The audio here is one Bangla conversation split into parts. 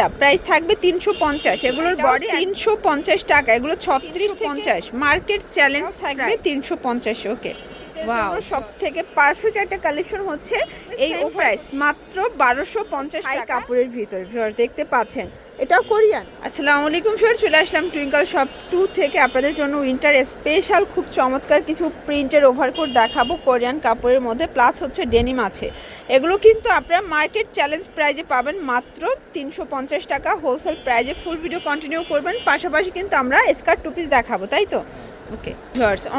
চারটা প্রাইস থাকবে তিনশো পঞ্চাশ। এগুলোর বডি তিনশো পঞ্চাশ টাকা। এগুলো ছত্রিশ পঞ্চাশ। মার্কেট চ্যালেঞ্জ থাকবে তিনশো পঞ্চাশ ওকে সব থেকে পারফেক্ট একটা কালেকশন হচ্ছে এই প্রাইস মাত্র বারোশো পঞ্চাশ কাপড়ের ভিতর। দেখতে পাচ্ছেন এটাও কোরিয়ান। আসসালামু আলাইকুম স্যার চলে আসলাম টুইঙ্কল শপ টু থেকে। আপনাদের জন্য উইন্টার স্পেশাল খুব চমৎকার কিছু প্রিন্টের ওভারকোট দেখাবো কোরিয়ান কাপড়ের মধ্যে। প্লাস হচ্ছে ডেনিম আছে। এগুলো কিন্তু আপনারা মার্কেট চ্যালেঞ্জ প্রাইজে পাবেন মাত্র তিনশো পঞ্চাশ টাকা। হোলসেল প্রাইজে ফুল ভিডিও কন্টিনিউ করবেন। পাশাপাশি কিন্তু আমরা স্কার্ট টু পিস দেখাবো তাই তো? ওকে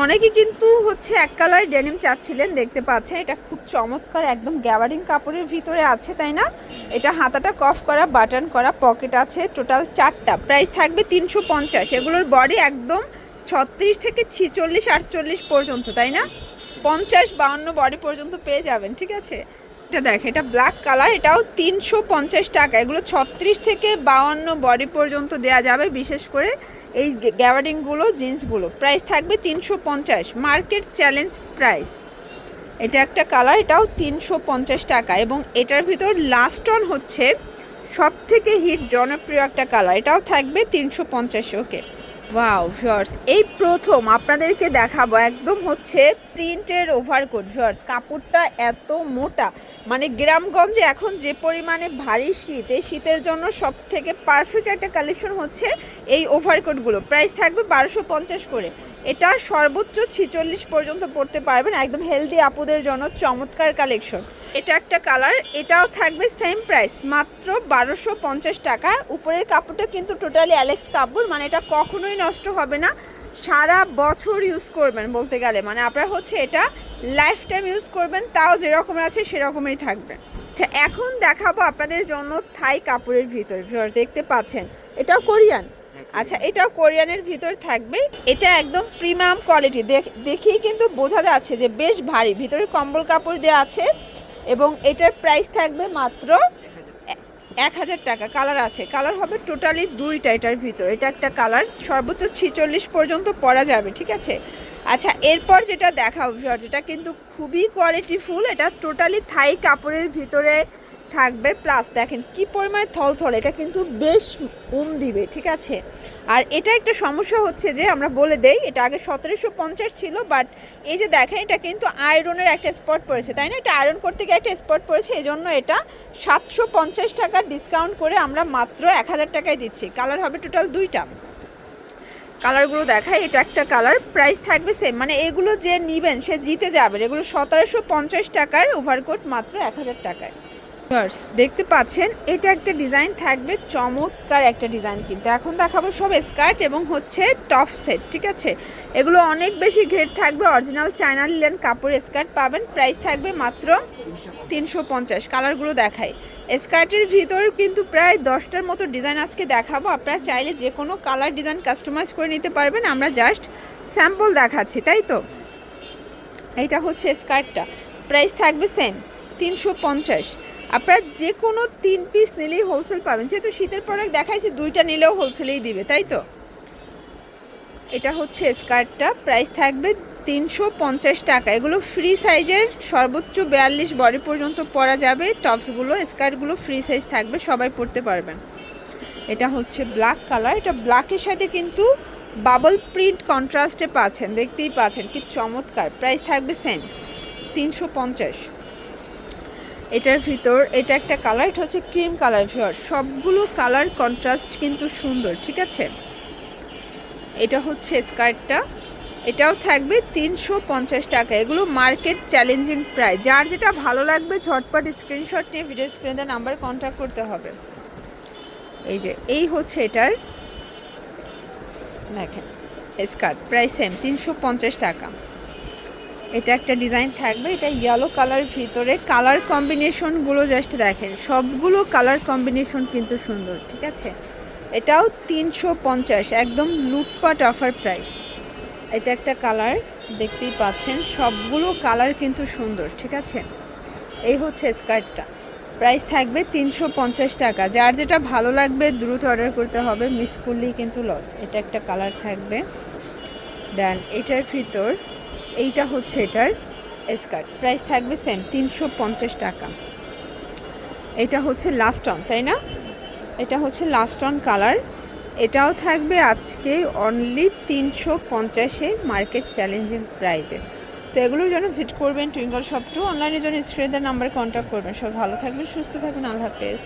অনেকে কিন্তু হচ্ছে এক কালার ডেনিম চাচ্ছিলেন, দেখতে পাচ্ছেন। এটা খুব চমৎকার, একদম গ্যাবারিং কাপড়ের ভিতরে আছে, তাই না? এটা হাতাটা কফ করা বাটন করা পকেট আছে টোটাল চারটা। প্রাইস থাকবে তিনশো পঞ্চাশ। এগুলোর বডি একদম ছত্রিশ থেকে ছিচল্লিশ, আটচল্লিশ পর্যন্ত, তাই না? পঞ্চাশ, বাউন্ন বডি পর্যন্ত পেয়ে যাবেন, ঠিক আছে? এটা দেখ এটা ব্ল্যাক কালার এটাও তিনশো পঞ্চাশ টাকা। এগুলো ছত্রিশ থেকে বাউন্ন বডি পর্যন্ত দেওয়া যাবে, বিশেষ করে এই গ্যাবারিংগুলো জিন্সগুলো প্রাইস থাকবে তিনশো পঞ্চাশ। মার্কেট চ্যালেঞ্জ প্রাইস এটা একটা কালার এটাও তিনশো পঞ্চাশ টাকা। এবং এটার ভিতর লাস্ট অন হচ্ছে সব থেকে হিট জনপ্রিয় একটা কালার এটাও থাকবে তিনশো পঞ্চাশে ওকে ওয়াও ভিউয়ার্স এই প্রথম আপনাদেরকে দেখাবো একদম হচ্ছে প্রিন্টের ওভারকোট ভিউয়ার্স কাপড়টা এত মোটা। মানে গ্রামগঞ্জে এখন যে পরিমাণে ভারী শীত, এই শীতের জন্য সব থেকে পারফেক্ট একটা কালেকশন হচ্ছে এই ওভারকোটগুলো প্রাইস থাকবে বারোশো পঞ্চাশ করে। এটা সর্বোচ্চ ছিচল্লিশ পর্যন্ত পড়তে পারবেন। একদম হেলদি আপুদের জন্য চমৎকার কালেকশন এটা একটা কালার এটাও থাকবে সেম প্রাইস মাত্র বারোশো পঞ্চাশ টাকা। উপরের কাপড়টা কিন্তু টোটালি অ্যালেক্স কাপড় মানে এটা কখনোই নষ্ট হবে না। সারা বছর ইউজ করবেন বলতে গেলে। মানে আপনার হচ্ছে এটা লাইফ টাইম ইউজ করবেন, তাও যেরকম আছে সেরকমই থাকবে। আচ্ছা এখন দেখাবো আপনাদের জন্য থাই কাপড়ের ভিতর দেখতে পাচ্ছেন? এটাও কোরিয়ান। আচ্ছা এটাও কোরিয়ানের ভিতর থাকবে। এটা একদম প্রিমিয়াম কোয়ালিটি। দেখেই কিন্তু বোঝা যাচ্ছে যে বেশ ভারী। ভিতরে কম্বল কাপড় দেওয়া আছে এবং এটার প্রাইস থাকবে মাত্র এক হাজার টাকা। কালার আছে। কালার হবে টোটালি দুইটা এটার ভিতর। এটা একটা কালার। সর্বোচ্চ ছিচল্লিশ পর্যন্ত পরা যাবে, ঠিক আছে? আচ্ছা এরপর যেটা দেখাবো, যেটা কিন্তু খুবই কোয়ালিটিফুল এটা টোটালি থাই কাপড়ের ভিতরে থাকবে প্লাস দেখেন কি পরিমাণে থলথল এটা কিন্তু বেশ উম দিবে, ঠিক আছে? আর এটা একটা সমস্যা হচ্ছে যে, আমরা বলে দেই, এটা আগে সতেরোশো পঞ্চাশ ছিল বাট এই যে দেখেন, এটা কিন্তু আয়রনের একটা স্পট পড়েছে, তাই না? এটা আয়রন করতে গিয়ে একটা স্পট পড়েছে এই জন্য এটা সাতশো পঞ্চাশ টাকা ডিসকাউন্ট করে আমরা মাত্র এক হাজার টাকায় দিচ্ছি। কালার হবে টোটাল দুইটা। কালারগুলো দেখায় এটা একটা কালার প্রাইস থাকবে সেম মানে এগুলো যে নিবেন, সে জিতে যাবেন এগুলো সতেরোশো পঞ্চাশ টাকার ওভারকোট মাত্র এক হাজার টাকায়। দেখতে পাচ্ছেন, এটা একটা ডিজাইন থাকবে, চমৎকার একটা ডিজাইন কিন্তু। এখন দেখাবো সব স্কার্ট এবং হচ্ছে টপ সেট ঠিক আছে? এগুলো অনেক বেশি ঘের থাকবে অরিজিনাল চায়না লিলেন কাপড় স্কার্ট পাবেন। প্রাইস থাকবে মাত্র তিনশো পঞ্চাশ কালারগুলো দেখায় স্কার্টের ভিতর কিন্তু প্রায় দশটার মতো ডিজাইন আজকে দেখাবো। আপনারা চাইলে যে কোনো কালার ডিজাইন কাস্টমাইজ করে নিতে পারবেন। আমরা জাস্ট স্যাম্পল দেখাচ্ছি, তাই তো? এটা হচ্ছে স্কার্টটা প্রাইস থাকবে সেম তিনশো পঞ্চাশ। আপনারা যে কোনো তিন পিস নিলেই হোলসেল পাবেন। যেহেতু শীতের প্রোডাক্ট দেখাইছে, দুইটা নিলেও হোলসেলেই দিবে, তাই তো? এটা হচ্ছে স্কার্টটা প্রাইস থাকবে তিনশো পঞ্চাশ টাকা। এগুলো ফ্রি সাইজের সর্বোচ্চ বিয়াল্লিশ বডি পর্যন্ত পরা যাবে। টপসগুলো স্কার্টগুলো ফ্রি সাইজ থাকবে, সবাই পরতে পারবেন। এটা হচ্ছে ব্ল্যাক কালার এটা ব্ল্যাকের সাথে কিন্তু বাবল প্রিন্ট কন্ট্রাস্টে পাচ্ছেন। দেখতেই পাচ্ছেন কি চমৎকার। প্রাইস থাকবে সেম তিনশো পঞ্চাশ। এটার ভিতর, এটা একটা কালার এটা হচ্ছে ক্রিম কালার ভিওর। সবগুলো কালার কন্ট্রাস্ট কিন্তু সুন্দর, ঠিক আছে? এটা হচ্ছে স্কার্টটা এটাও থাকবে তিনশো পঞ্চাশ টাকা। এগুলো মার্কেট চ্যালেঞ্জিং প্রাইস যার যেটা ভালো লাগবে, ঝটপট স্ক্রিনশট নিয়ে ভিডিও স্ক্রিনে নাম্বার কন্ট্যাক্ট করতে হবে। এই যে, এই হচ্ছে এটার, দেখেন স্কার্ট প্রাইস সেম তিনশো পঞ্চাশ টাকা। এটা একটা ডিজাইন থাকবে, এটা ইয়েলো কালার ভিতরে কালার কম্বিনেশনগুলো জাস্ট দেখেন, সবগুলো কালার কম্বিনেশন কিন্তু সুন্দর, ঠিক আছে? এটাও তিনশো পঞ্চাশ, একদম লুটপাট অফার প্রাইস এটা একটা কালার দেখতেই পাচ্ছেন, সবগুলো কালার কিন্তু সুন্দর, ঠিক আছে? এই হচ্ছে স্কার্টটা প্রাইস থাকবে তিনশো পঞ্চাশ টাকা, যার যেটা ভালো লাগবে দ্রুত অর্ডার করতে হবে মিস করলেই কিন্তু লস এটা একটা কালার থাকবে। দেন এটার ভিতর এইটা হচ্ছে এটার স্কার্ট প্রাইস থাকবে সেম তিনশো পঞ্চাশ টাকা। এটা হচ্ছে লাস্ট অন তাই না? এটা হচ্ছে লাস্ট অন কালার এটাও থাকবে আজকে অনলি তিনশো পঞ্চাশে মার্কেট চ্যালেঞ্জিং প্রাইজে তো এগুলোর জন্য ভিজিট করবেন টুইঙ্গল শপ টু অনলাইনের জন্য স্ক্রিনের নাম্বারে কন্ট্যাক্ট করবেন। সব ভালো থাকবেন, সুস্থ থাকবেন। আল্লাহ হাফেজ।